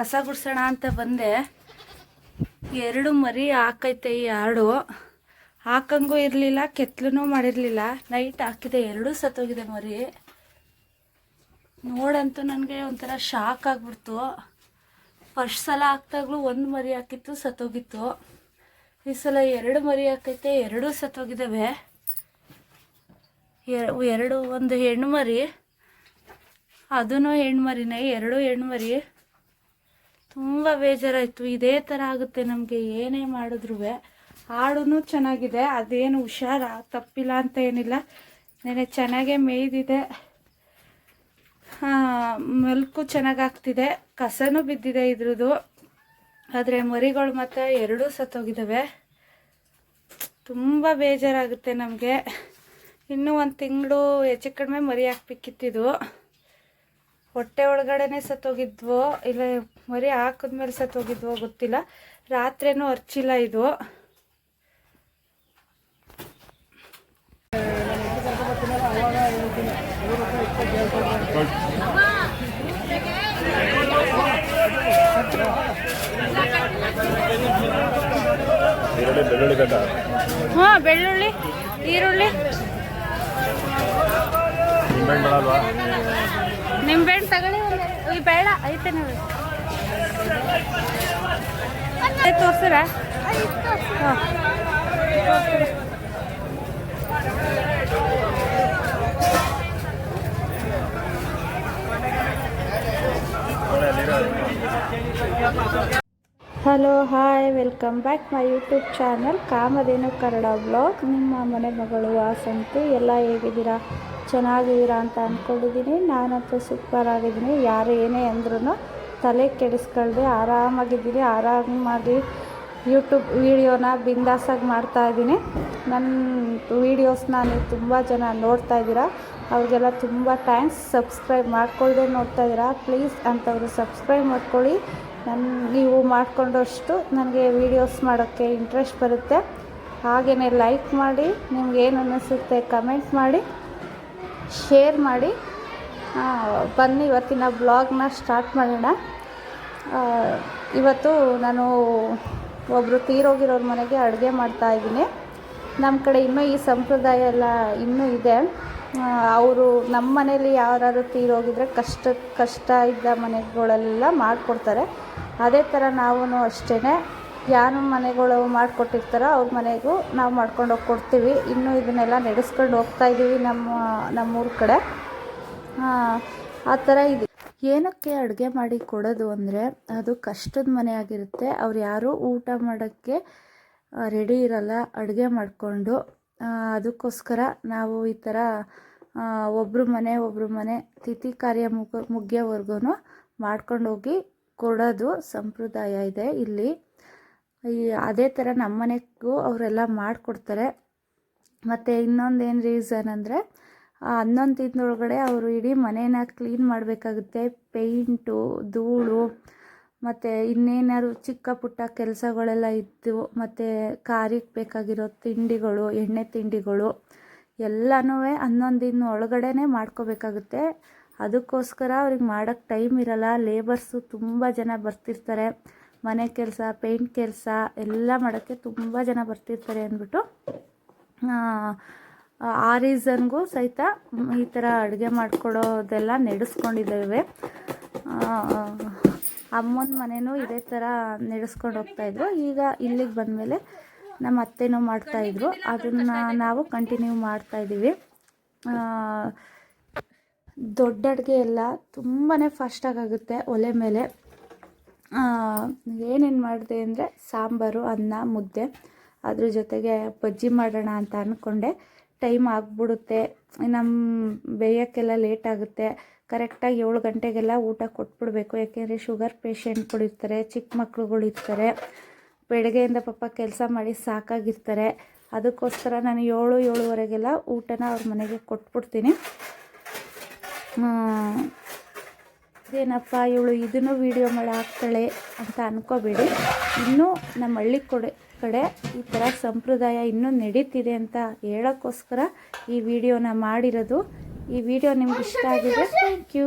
ಕಸ ಗುಡ್ಸೋಣ ಅಂತ ಬಂದೆ. ಎರಡು ಮರಿ ಹಾಕೈತೆ ಈ ಆಡು. ಹಾಕಂಗೂ ಇರಲಿಲ್ಲ ಕೆತ್ತಲೂ ಮಾಡಿರಲಿಲ್ಲ. ನೈಟ್ ಹಾಕಿದೆ, ಎರಡೂ ಸತ್ತೋಗಿದೆ ಮರಿ. ನೋಡಂತೂ ನನಗೆ ಒಂಥರ ಶಾಕ್ ಆಗಿಬಿಡ್ತು. ಫಸ್ಟ್ ಸಲ ಹಾಕ್ದಾಗ್ಲೂ ಒಂದು ಮರಿ ಹಾಕಿತ್ತು, ಸತ್ತೋಗಿತ್ತು. ಈ ಸಲ ಎರಡು ಮರಿ ಹಾಕೈತೆ, ಎರಡೂ ಸತ್ತೋಗಿದ್ದಾವೆ ಎರಡು, ಒಂದು ಹೆಣ್ಣು ಮರಿ. ಅದೂ ಹೆಣ್ಣು ಮರಿನೇ, ಎರಡು ಹೆಣ್ಣು ಮರಿ. ತುಂಬ ಬೇಜಾರಾಯಿತು. ಇದೇ ಥರ ಆಗುತ್ತೆ ನಮಗೆ, ಏನೇ ಮಾಡಿದ್ರು ಹಾಡೂ ಚೆನ್ನಾಗಿದೆ, ಅದೇನು ಹುಷಾರ, ತಪ್ಪಿಲ್ಲ ಅಂತ ಏನಿಲ್ಲ. ನೆನೆ ಚೆನ್ನಾಗೇ ಮೇಯ್ದಿದೆ. ಮಲ್ಕು ಚೆನ್ನಾಗಿ ಆಗ್ತಿದೆ. ಕಸನೂ ಬಿದ್ದಿದೆ ಇದ್ರದ್ದು ಆದರೆ ಮರಿಗಳು ಮತ್ತು ಎರಡೂ ಸತ್ತೋಗಿದ್ದಾವೆ ತುಂಬ ಬೇಜಾರಾಗುತ್ತೆ ನಮಗೆ. ಇನ್ನೂ ಒಂದು ತಿಂಗಳು ಹೆಚ್ಚು ಕಡಿಮೆ ಮರಿ ಹಾಕ್ಬೇಕಿತ್ತಿದ್ದು ಹೊಟ್ಟೆ ಒಳಗಡೆನೆ ಸತ್ತೋಗಿದ್ವೋ ಇಲ್ಲ ಮರಿ ಹಾಕಿದ್ಮೇಲೆ ಸತ್ತೋಗಿದ್ವೋ ಗೊತ್ತಿಲ್ಲ. ರಾತ್ರಿನೂ ಹರ್ಚಿಲ್ಲ ಇದು. ಹಾ ಬೆಳ್ಳುಳ್ಳಿ ಗಡ್ಡ ಹಾಂ ಬೆಳ್ಳುಳ್ಳಿ ಈರುಳ್ಳಿ. ನಿಂಬೆಹಣ್ಣು ಬೇಡ ತಗೊಳ್ಳಿ. ಈ ಬೇಡ ಐತೆ ನೀವು. ತೋರ್ಸಿರ? ಹಾಂ. Hello, hi, welcome back my YouTube channel Kamadhenu Kannada blog ನಿಮ್ಮ ಮನೆ ಮಗಳು ವಾಸಂತಿ, ಎಲ್ಲ ಹೇಗಿದ್ದೀರಾ? ಚೆನ್ನಾಗಿದ್ದೀರಾ ಅಂತ ಅಂದ್ಕೊಂಡಿದ್ದೀನಿ. ನಾನಂತೂ ಸೂಪರ್ ಆಗಿದ್ದೀನಿ. ಯಾರು ಏನೇ ಅಂದ್ರೂ ತಲೆ ಕೆಡಿಸ್ಕೊಳ್ದೆ ಆರಾಮಾಗಿದ್ದೀನಿ. ಆರಾಮಾಗಿ ಯೂಟ್ಯೂಬ್ ವೀಡಿಯೋನ ಬಿಂದಾಸಾಗಿ ಮಾಡ್ತಾ ಇದ್ದೀನಿ. ನನ್ನ ವೀಡಿಯೋಸ್ನ ನೀವು ತುಂಬ ಜನ ನೋಡ್ತಾ ಇದ್ದೀರಾ. ಅವ್ರಿಗೆಲ್ಲ ತುಂಬ ಥ್ಯಾಂಕ್ಸ್. ಸಬ್ಸ್ಕ್ರೈಬ್ ಮಾಡ್ಕೊಳ್ದೆ ನೋಡ್ತಾ ಇದ್ದೀರಾ. ಪ್ಲೀಸ್ ಅಂಥವ್ರು ಸಬ್ಸ್ಕ್ರೈಬ್ ಮಾಡ್ಕೊಳ್ಳಿ. ನನ್ನ ನೀವು ಮಾಡಿಕೊಂಡಷ್ಟು ನನಗೆ ವೀಡಿಯೋಸ್ ಮಾಡೋಕ್ಕೆ ಇಂಟ್ರೆಸ್ಟ್ ಬರುತ್ತೆ. ಹಾಗೇ ಲೈಕ್ ಮಾಡಿ ನಿಮ್ಗೆ ಏನು ಅನ್ನಿಸುತ್ತೆ ಕಮೆಂಟ್ ಮಾಡಿ ಶೇರ್ ಮಾಡಿ. ಬನ್ನಿ ಇವತ್ತಿನ ಬ್ಲಾಗ್ನ ಸ್ಟಾರ್ಟ್ ಮಾಡೋಣ. ಇವತ್ತು ನಾನು ಒಬ್ಬರು ತೀರೋಗಿರೋರ ಮನೆಗೆ ಅಡುಗೆ ಮಾಡ್ತಾಯಿದ್ದೀನಿ ನಮ್ಮ ಕಡೆ ಇನ್ನೂ ಈ ಸಂಪ್ರದಾಯ ಎಲ್ಲ ಇನ್ನೂ ಇದೆ. ಅವರು ನಮ್ಮ ಮನೇಲಿ ಯಾರಾದ್ರು ತೀರೋಗಿದ್ರೆ ಕಷ್ಟ ಕಷ್ಟ ಇದ್ದ ಮನೆಗಳೆಲ್ಲ ಮಾಡಿಕೊಡ್ತಾರೆ. ಅದೇ ಥರ ನಾವೂ ಅಷ್ಟೇ ಯಾರು ಮನೆಗಳು ಮಾಡಿಕೊಟ್ಟಿರ್ತಾರೋ ಅವ್ರ ಮನೆಗೂ ನಾವು ಮಾಡ್ಕೊಂಡು ಹೋಗಿ ಕೊಡ್ತೀವಿ. ಇನ್ನೂ ಇದನ್ನೆಲ್ಲ ನಡೆಸ್ಕೊಂಡು ಹೋಗ್ತಾ ಇದ್ದೀವಿ ನಮ್ಮ, ನಮ್ಮೂರ ಕಡೆ. ಆ ಥರ ಇದೆ. ಏನಕ್ಕೆ ಅಡುಗೆ ಮಾಡಿ ಕೊಡೋದು ಅಂದರೆ ಅದು ಕಷ್ಟದ ಮನೆ ಆಗಿರುತ್ತೆ. ಅವ್ರು ಯಾರೂ ಊಟ ಮಾಡೋಕ್ಕೆ ರೆಡಿ ಇರಲ್ಲ. ಅಡುಗೆ ಮಾಡಿಕೊಂಡು ಅದಕ್ಕೋಸ್ಕರ ನಾವು ಈ ಥರ ಒಬ್ಬರು ಮನೆ ಒಬ್ಬರು ಮನೆ, ತಿಥಿ ಕಾರ್ಯ ಮುಗ ಮುಗಿಯೋವರೆಗೂ ಮಾಡ್ಕೊಂಡೋಗಿ ಕೊಡೋದು ಸಂಪ್ರದಾಯ ಇದೆ ಇಲ್ಲಿ. ಅದೇ ಥರ ನಮ್ಮ ಮನೆಗೂ ಅವರೆಲ್ಲ ಮಾಡಿಕೊಡ್ತಾರೆ. ಮತ್ತು ಇನ್ನೊಂದು ಏನು ರೀಸನ್ ಅಂದರೆ ಹನ್ನೊಂದು ತಿಂಗಳೊಳಗಡೆ ಅವರು ಇಡೀ ಮನೇನ ಕ್ಲೀನ್ ಮಾಡಬೇಕಾಗುತ್ತೆ. ಪೇಂಟು ಧೂಳು ಮತ್ತು ಇನ್ನೇನಾದ್ರು ಚಿಕ್ಕ ಪುಟ್ಟ ಕೆಲಸಗಳೆಲ್ಲ ಇದ್ದು ಮತ್ತು ಕಾರಿಗೆ ಬೇಕಾಗಿರೋ ತಿಂಡಿಗಳು ಎಣ್ಣೆ ತಿಂಡಿಗಳು ಎಲ್ಲನೂ ಹನ್ನೊಂದು ದಿನ ಒಳಗಡೆನೇ ಮಾಡ್ಕೋಬೇಕಾಗುತ್ತೆ. ಅದಕ್ಕೋಸ್ಕರ ಅವ್ರಿಗೆ ಮಾಡೋಕ್ಕೆ ಟೈಮ್ ಇರಲ್ಲ. ಲೇಬರ್ಸು ತುಂಬ ಜನ ಬರ್ತಿರ್ತಾರೆ. ಮನೆ ಕೆಲಸ ಪೇಂಟ್ ಕೆಲಸ ಎಲ್ಲ ಮಾಡೋಕ್ಕೆ ತುಂಬ ಜನ ಬರ್ತಿರ್ತಾರೆ ಅಂದ್ಬಿಟ್ಟು ಆ, ರೀಸನ್ಗೂ ಸಹಿತ ಈ ಥರ ಅಡುಗೆ ಮಾಡಿಕೊಡೋದೆಲ್ಲ ನಡೆಸ್ಕೊಂಡಿದ್ದೇವೆ. ಅಮ್ಮನ ಮನೆಯೂ ಇದೇ ಥರ ನಡೆಸ್ಕೊಂಡು ಹೋಗ್ತಾಯಿದ್ರು ಈಗ ಇಲ್ಲಿಗೆ ಬಂದಮೇಲೆ ನಮ್ಮ ಅತ್ತೆನೂ ಮಾಡ್ತಾಯಿದ್ರು ಅದನ್ನು ನಾವು ಕಂಟಿನ್ಯೂ ಮಾಡ್ತಾಯಿದ್ದೀವಿ ದೊಡ್ಡ ಅಡುಗೆ ಎಲ್ಲ ತುಂಬಾ ಫಾಸ್ಟಾಗುತ್ತೆ ಒಲೆ ಮೇಲೆ. ಏನೇನು ಮಾಡಿದೆ ಅಂದರೆ ಸಾಂಬಾರು, ಅನ್ನ, ಮುದ್ದೆ. ಅದ್ರ ಜೊತೆಗೆ ಬಜ್ಜಿ ಮಾಡೋಣ ಅಂತ ಅಂದ್ಕೊಂಡೆ ಟೈಮ್ ಆಗಿಬಿಡುತ್ತೆ. ನಮ್ಮ ಬೇಯೋಕ್ಕೆಲ್ಲ ಲೇಟ್ ಆಗುತ್ತೆ. ಕರೆಕ್ಟಾಗಿ ಏಳು ಗಂಟೆಗೆಲ್ಲ ಊಟ ಕೊಟ್ಬಿಡ್ಬೇಕು. ಯಾಕೆಂದರೆ ಶುಗರ್ ಪೇಷಂಟ್ಗಳು ಇರ್ತಾರೆ, ಚಿಕ್ಕ ಮಕ್ಳುಗಳಿರ್ತಾರೆ ಬೆಳಗ್ಗೆಯಿಂದ ಪಾಪ ಕೆಲಸ ಮಾಡಿ ಸಾಕಾಗಿರ್ತಾರೆ. ಅದಕ್ಕೋಸ್ಕರ ನಾನು ಏಳು, ಏಳುವರೆಗೆಲ್ಲ ಊಟನ ಅವ್ರ ಮನೆಗೆ ಕೊಟ್ಬಿಡ್ತೀನಿ. ಇದೇನಪ್ಪ ಇವಳು ಇದನ್ನು ವೀಡಿಯೋ ಮಾಡಿ ಹಾಕ್ತಾಳೆ ಅಂತ ಅನ್ಕೋಬೇಡಿ. ಇನ್ನೂ ನಮ್ಮ ಹಳ್ಳಿ ಕೊಡೆ, ಕಡೆ ಈ ಥರ ಸಂಪ್ರದಾಯ ಇನ್ನೂ ನಡೀತಿದೆ ಅಂತ ಹೇಳೋಕ್ಕೋಸ್ಕರ ಈ ವಿಡಿಯೋನ ಮಾಡಿರೋದು ಈ ವಿಡಿಯೋ ನಿಮ್ಗೆ ಇಷ್ಟ ಆಗಿದೆ ಥ್ಯಾಂಕ್ ಯು